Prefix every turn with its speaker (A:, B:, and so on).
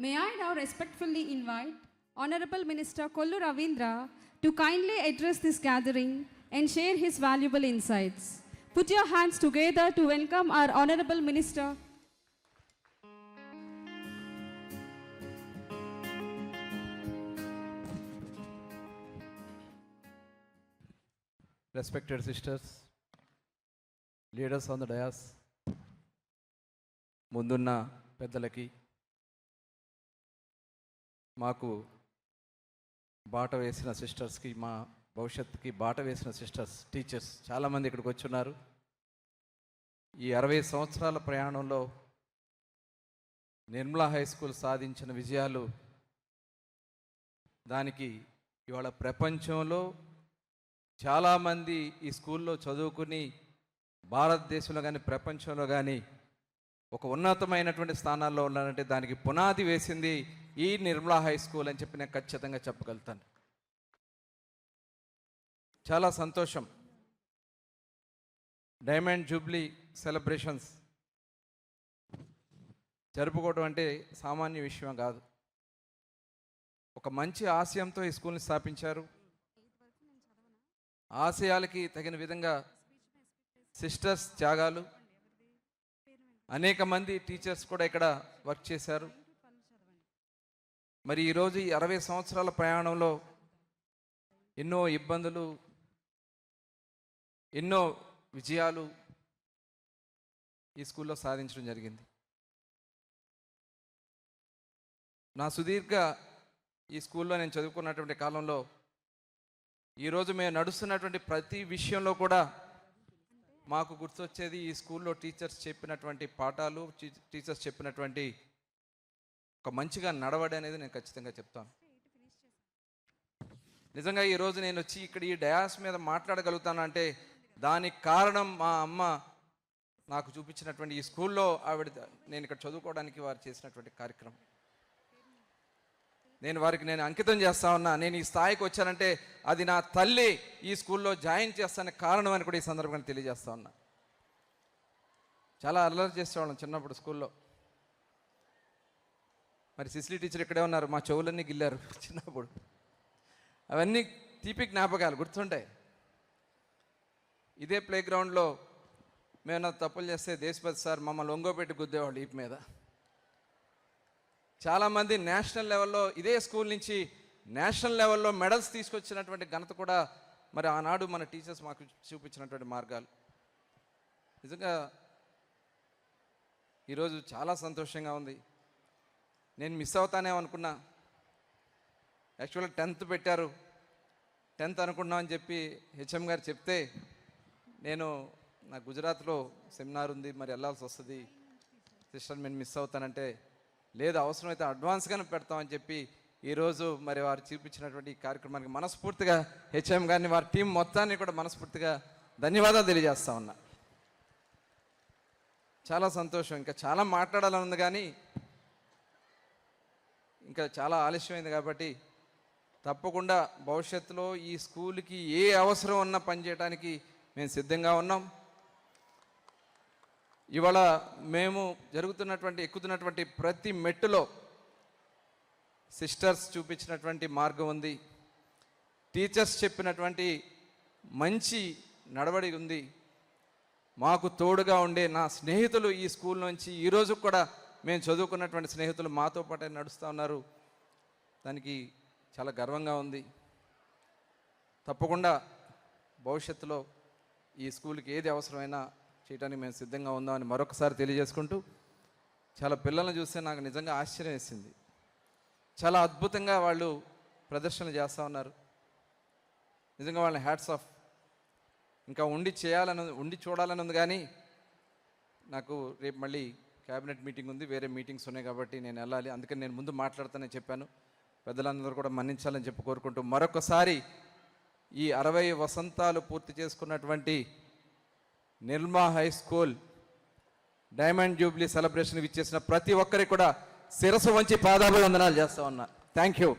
A: May I now respectfully invite Honorable Minister Kollu Ravindra to kindly address this gathering and share his valuable insights. Put your hands together to welcome our Honorable Minister.
B: respected sisters, leaders on the dais, ముందున్న పెద్దలకి మాకు బాట వేసిన సిస్టర్స్కి మా భవిష్యత్తుకి బాట వేసిన sisters teachers చాలామంది ఇక్కడికి వచ్చున్నారు. ఈ అరవై సంవత్సరాల ప్రయాణంలో నిర్మలా హై స్కూల్ సాధించిన విజయాలు దానికి ఇవాళ ప్రపంచంలో చాలామంది ఈ స్కూల్లో చదువుకుని భారతదేశంలో కానీ ప్రపంచంలో కానీ ఒక ఉన్నతమైనటువంటి స్థానాల్లో ఉన్నారంటే దానికి పునాది వేసింది ఈ నిర్మలా హై స్కూల్ అని చెప్పి నేను ఖచ్చితంగా చెప్పగలుగుతాను. చాలా సంతోషం. డైమండ్ జూబ్లీ సెలబ్రేషన్స్ జరుపుకోవడం అంటే సామాన్య విషయం కాదు. ఒక మంచి ఆశయంతో ఈ స్కూల్ని స్థాపించారు. ఆశయాలకి తగిన విధంగా సిస్టర్స్ త్యాగాలు అనేక మంది టీచర్స్ కూడా ఇక్కడ వర్క్ చేశారు. మరి ఈరోజు ఈ అరవై సంవత్సరాల ప్రయాణంలో ఎన్నో ఇబ్బందులు ఎన్నో విజయాలు ఈ స్కూల్లో సాధించడం జరిగింది. నా సుదీర్ఘ ఈ స్కూల్లో నేను చదువుకున్నటువంటి కాలంలో ఈరోజు మేము నడుస్తున్నటువంటి ప్రతి విషయంలో కూడా మాకు గుర్తొచ్చేది ఈ స్కూల్లో టీచర్స్ చెప్పినటువంటి పాఠాలు టీచర్స్ చెప్పినటువంటి ఒక మంచిగా నడవడి అనేది నేను ఖచ్చితంగా చెప్తాను. నిజంగా ఈరోజు నేను వచ్చి ఇక్కడ ఈ డయాస్ మీద మాట్లాడగలుగుతానంటే దానికి కారణం మా అమ్మ నాకు చూపించినటువంటి ఈ స్కూల్లో ఆవిడ నేను ఇక్కడ చదువుకోవడానికి వారు చేసినటువంటి కార్యక్రమం. నేను వారికి నేను అంకితం చేస్తా ఉన్నా. నేను ఈ స్థాయికి వచ్చానంటే అది నా తల్లి ఈ స్కూల్లో జాయిన్ చేస్తానే కారణం అని కూడా ఈ సందర్భంగా తెలియజేస్తా ఉన్నా. చాలా అల్లరి చేసేవాళ్ళం చిన్నప్పుడు స్కూల్లో. మరి సిసిలి టీచర్ ఇక్కడే ఉన్నారు మా చెవులన్నీ గిల్లారు చిన్నప్పుడు. అవన్నీ తీపి జ్ఞాపకాలు గుర్తుంటాయి. ఇదే ప్లే గ్రౌండ్లో మేము తప్పులు చేస్తే దేశపతి సార్ మమ్మల్ని ఒంగోపెట్టి గుద్దేవాళ్ళు ఈపు మీద. చాలామంది నేషనల్ లెవెల్లో ఇదే స్కూల్ నుంచి నేషనల్ లెవెల్లో మెడల్స్ తీసుకొచ్చినటువంటి ఘనత కూడా మరి ఆనాడు మన టీచర్స్ మాకు చూపించినటువంటి మార్గాలు. నిజంగా ఈరోజు చాలా సంతోషంగా ఉంది. నేను మిస్ అవుతానే అనుకున్నా. యాక్చువల్గా టెన్త్ పెట్టారు. టెన్త్ అనుకున్నామని చెప్పి హెచ్ఎం గారు చెప్తే నేను నా గుజరాత్లో సెమినార్ ఉంది మరి వెళ్ళాల్సి వస్తుంది. సిస్టర్ నేను మిస్ అవుతానంటే లేదు అవసరమైతే అడ్వాన్స్గానే పెడతామని చెప్పి ఈరోజు మరి వారు చూపించినటువంటి ఈ కార్యక్రమానికి మనస్ఫూర్తిగా హెచ్ఎం గారిని వారి టీం మొత్తాన్ని కూడా మనస్ఫూర్తిగా ధన్యవాదాలు తెలియజేస్తా ఉన్నా. చాలా సంతోషం. ఇంకా చాలా మాట్లాడాలని ఉంది కానీ ఇంకా చాలా ఆలస్యమైంది కాబట్టి తప్పకుండా భవిష్యత్తులో ఈ స్కూల్కి ఏ అవసరం ఉన్నా పనిచేయడానికి మేము సిద్ధంగా ఉన్నాం. ఇవాళ మేము జరుగుతున్నటువంటి ఎక్కుతున్నటువంటి ప్రతి మెట్టులో సిస్టర్స్ చూపించినటువంటి మార్గం ఉంది. టీచర్స్ చెప్పినటువంటి మంచి నడవడి ఉంది. మాకు తోడుగా ఉండే నా స్నేహితులు ఈ స్కూల్ నుంచి ఈరోజు కూడా మేము చదువుకున్నటువంటి స్నేహితులు మాతో పాటే నడుస్తూ ఉన్నారు. దానికి చాలా గర్వంగా ఉంది. తప్పకుండా భవిష్యత్తులో ఈ స్కూల్కి ఏది అవసరమైనా చేయడానికి మేము సిద్ధంగా ఉందామని మరొకసారి తెలియజేసుకుంటూ చాలా పిల్లల్ని చూస్తే నాకు నిజంగా ఆశ్చర్యం వేసింది. చాలా అద్భుతంగా వాళ్ళు ప్రదర్శనలు చేస్తూ ఉన్నారు. నిజంగా వాళ్ళని హ్యాట్స్ ఆఫ్. ఇంకా ఉండి చేయాలని ఉండి చూడాలని ఉంది కానీ నాకు రేపు మళ్ళీ క్యాబినెట్ మీటింగ్ ఉంది వేరే మీటింగ్స్ ఉన్నాయి కాబట్టి నేను వెళ్ళాలి. అందుకని నేను ముందు మాట్లాడతానని చెప్పాను. పెద్దలందరూ కూడా మన్నించాలని చెప్పి కోరుకుంటూ మరొకసారి ఈ అరవై వసంతాలు పూర్తి చేసుకున్నటువంటి Nirma high school diamond jubilee celebration ఇచ్చేసిన ప్రతి ఒక్కరికి కూడా శిరసు వంచి పాదాభివందనాలు చేస్తా ఉన్నా. Thank you.